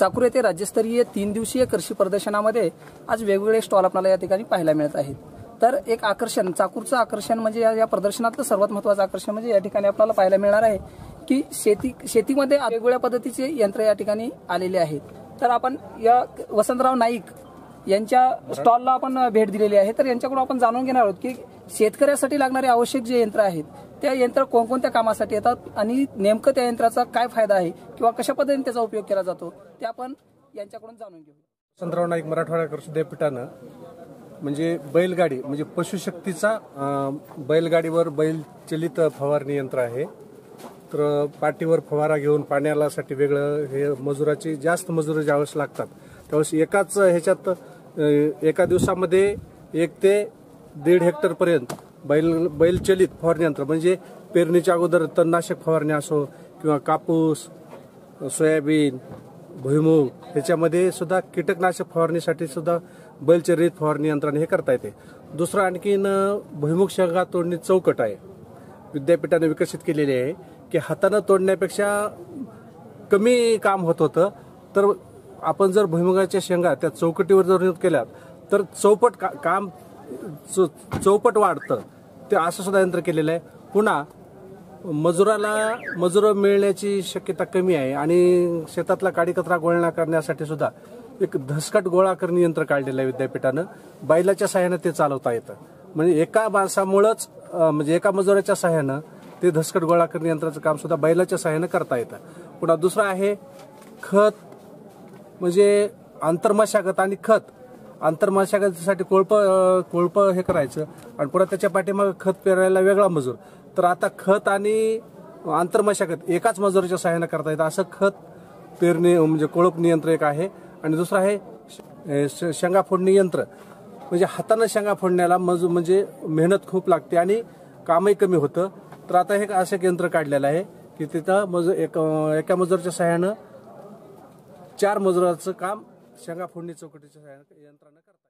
चाकूर येथे राज्यस्तरीय तीन दिवसीय कृषी प्रदर्शनामध्ये आज वेगवेगळे स्टॉल आपल्याला या ठिकाणी पाहायला मिळत आहेत. तर एक आकर्षण चाकूरचं आकर्षण म्हणजे या या प्रदर्शनातलं सर्वात महत्वाचं आकर्षण म्हणजे या ठिकाणी आपल्याला पाहायला मिळणार आहे की शेती शेतीमध्ये वेगवेगळ्या पद्धतीचे यंत्र या ठिकाणी आलेले आहेत. तर आपण या वसंतराव नाईक यांच्या स्टॉलला आपण भेट दिलेली आहे. तर यांच्याकडून आपण जाणून घेणार आहोत की शेतकऱ्यासाठी लागणारे आवश्यक जे यंत्र आहेत त्या यंत्र कोणकोणत्या कामासाठी येतात आणि नेमकं त्या यंत्राचा काय फायदा आहे किंवा कशा पद्धतीने त्याचा उपयोग केला जातो ते आपण यांच्याकडून जाणून घेऊ. संतराव नाईक मराठवाडा कृषी विद्यापीठानं म्हणजे बैलगाडी म्हणजे पशुशक्तीचा बैलगाडीवर बैलगाडीवर बैलचलित फवारणी यंत्र आहे. तर पाठीवर फवारा घेऊन पाण्यालासाठी वेगळं हे मजुराची जास्त मजुरी ज्यावेळेस लागतात त्यावेळेस एकाच ह्याच्यात एका दिवसामध्ये एक ते दीड हेक्टरपर्यंत बैल बैलचलित फवारणी यंत्र म्हणजे पेरणीच्या अगोदर तणनाशक फवारणी असो किंवा कापूस सोयाबीन भुईमूग ह्याच्यामध्ये सुद्धा कीटकनाशक फवारणीसाठी सुद्धा बैलचरित फवारणी यंत्राने हे करता येते. दुसरं आणखीन भुईमुग शेंगा तोडणी चौकट आहे. विद्यापीठाने विकसित केलेली आहे की हातानं तोडण्यापेक्षा कमी काम होत होतं तर आपण जर भुईमुगाच्या शेंगा त्या चौकटीवर जर नियुक्त केल्या तर चौपट का- काम चौपट वाढतं. ते असं सुद्धा यंत्र केलेलं आहे. पुन्हा मजुराला मजूर मिळण्याची शक्यता कमी आहे आणि शेतातला काडीकचरा गोळणा करण्यासाठी सुद्धा एक धसकट गोळा करणी यंत्र काढलेलं आहे विद्यापीठानं. बैलाच्या सहाय्यानं ते चालवता येतं. म्हणजे एका माणसामुळंच म्हणजे एका मजुराच्या सहाय्यानं ते धसकट गोळा करणे यंत्राचं काम सुद्धा बैलाच्या सहाय्यानं करता येतं. पुन्हा दुसरं आहे खत म्हणजे आंतरमशागत आणि खत. आंतरमशागतीसाठी कोळप कोळपं कोळप हे करायचं आणि पुन्हा त्याच्या पाठीमागे खत पेरायला वेगळा मजूर. तर आता खत आणि आंतरमशागत एकाच मजुराच्या सहाय्यानं करता येतं. असं खत पेरणी म्हणजे कोळप नियंत्र एक आहे. आणि दुसरं आहे श- श- शेंगा फोडणी यंत्र. म्हणजे हातानं शेंगा फोडण्याला मजू म्हणजे मेहनत खूप लागते आणि कामही कमी होतं. तर आता हे असं एक यंत्र काढलेलं आहे की तिथं मजूर एक एका मजुराच्या सहाय्यानं चार मजुराचं काम शेंगा फोडणी चौकटीच्या यंत्रणा करतात करता